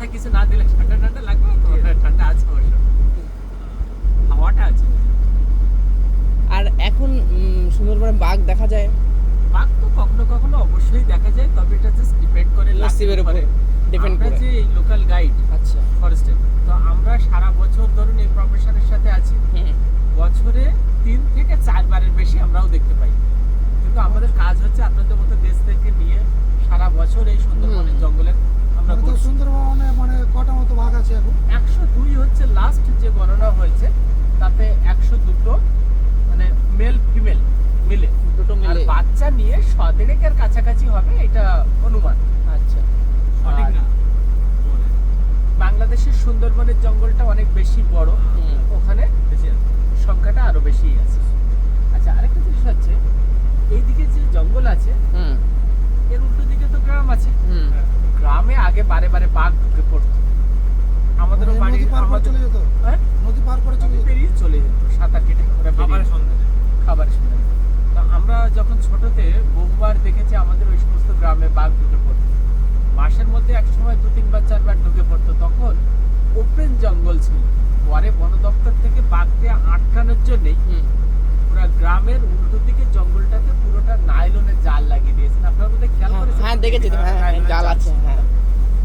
মাথা কিছু না দিলে ঠান্ডা ঠান্ডা লাগবে? তো ঠান্ডা আছে অবশ্য। হাওয়াটা আছে। আর এখন সুন্দরবনে বাঘ দেখা যায়? বাঘ তো কখনো কখনো অবশ্যই দেখা যায় তবে এটা জাস্ট ডিপেন্ড করে নসিবের উপরে ডিপেন্ড করে। যে এই লোকাল গাইড আচ্ছা ফরেস্টের তো আমরা সারা বছর ধরুন এই প্রফেশনের সাথে আছি হুম বছরে তিন থেকে চারবারের বেশি আমরাও দেখতে পাই কিন্তু আমাদের কাজ হচ্ছে আপনাদের মতো দেশ থেকে নিয়ে সারা বছর এই সুন্দরবনের হুম। জঙ্গলের আমরা মানে তো ঘুরছি। সুন্দরবনে মানে কটা মতো বাঘ আছে এখন একশো দুই হচ্ছে লাস্ট যে গণনা হয়েছে তাতে একশো দুটো মানে মেল ফিমেল মিলে দুটো আর মিলে নিয়ে সদেড়েকের কাছাকাছি হবে এটা অনুমান। আচ্ছা। সঠিক না? বাংলাদেশের সুন্দরবনের জঙ্গলটা অনেক বেশি বড় ওখানে সংখ্যাটা আরও বেশি আছে। আচ্ছা আরেকটা জিনিস হচ্ছে এইদিকে যে জঙ্গল আছে এর উল্টো দিকে তো গ্রাম আছে। হুম। গ্রামে আগে বারে বারে বাঘ ঢুকে পড়তো। আমাদেরও বাড়ি নদী পার করে আমাদের চলে যেত। হ্যাঁ? নদী পার করে চলে পেরিয়ে চলে যেত সাঁতার কেটে খাবার সন্ধানে। খাবারের সন্ধানে। তো আমরা যখন ছোটতে বহুবার দেখেছি আমাদের ওই সমস্ত গ্রামে বাঘ ঢুকে পড়তো। মাসের মধ্যে এক সময় দু তিনবার চারবার ঢুকে পড়তো। তখন ওপেন জঙ্গল ছিল। পরে বন দপ্তর থেকে বাঘকে আটকানোর জন্যে পুরো গ্রামের উল্টো দিকে জঙ্গলটাতে পুরোটা নাইলনের জাল লাগিয়ে দিয়েছেন। আপনার মধ্যে খেয়াল হ্যাঁ, করেছেন? হ্যাঁ দেখেছি হ্যাঁ জাল আছে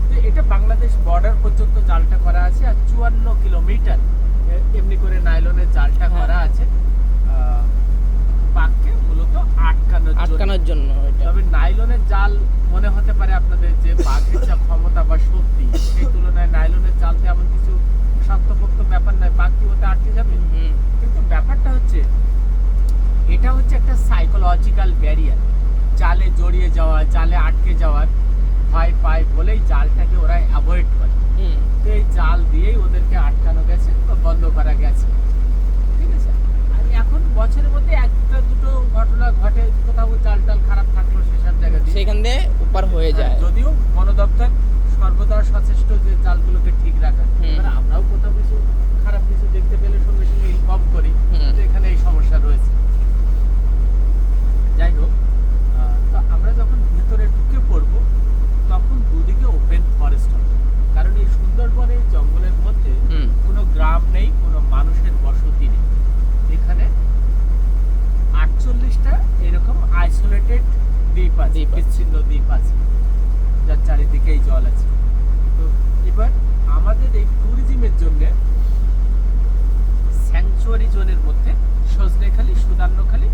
তো এটা বাংলাদেশ বর্ডার পর্যন্ত জালটা করা আছে আর চুয়ান্ন কিলোমিটার এ- এমনি করে নাইলনের জালটা হ্যাঁ। করা আছে আহ, বাঘকে মূলত আটকানোর জন্য তবে নাইলনের জাল মনে হতে পারে আপনাদের যে বাঘের যা ক্ষমতা বা শক্তি সেই তুলনায় নাইলনের জালতে এমন কিছু স্বার্থপক্ত ব্যাপার নয় বাঘ কি ওতে আটকে যাবে। কিন্তু ব্যাপারটা হচ্ছে এটা হচ্ছে একটা সাইকোলজিক্যাল ব্যারিয়ার জালে জড়িয়ে যাওয়া জালে আটকে যাওয়ার ভয় পায় বলেই জালটাকে ওরা অ্যাভয়েড করে হুম তো এই জাল দিয়েই ওদেরকে আটকানো গেছে বা বন্ধ করা গেছে ঠিক আছে আর এখন বছরের মধ্যে একটা দুটো ঘটনা ঘটে কোথাও জাল টাল খারাপ থাকল সেসব জায়গা দিয়ে সেখান দিয়ে উপার হয়ে যায়। যদিও বন দপ্তর সর্বদা সচেষ্ট যে জালগুলোকে ঠিক রাখা এবার আমরাও কোথাও কিছু খারাপ কিছু দেখতে পেলে সঙ্গে সঙ্গে ইনফর্ম করি যে এখানে এই সমস্যা রয়েছে। যাই হোক তো আমরা যখন ভেতরে ঢুকে পড়ব তখন দুদিকে ওপেন ফরেস্ট হবে। কারণ এই সুন্দরবনের জঙ্গলের মধ্যে কোনো গ্রাম নেই কোনো মানুষের বসতি নেই। এখানে আটচল্লিশটা এরকম আইসোলেটেড দ্বীপ আছে। বিচ্ছিন্ন দ্বীপ আছে যার চারিদিকেই জল আছে তো এবার আমাদের এই ট্যুরিজমের জন্য স্যাংচুয়ারি জোনের মধ্যে সজনেখালি সুদান্নখালি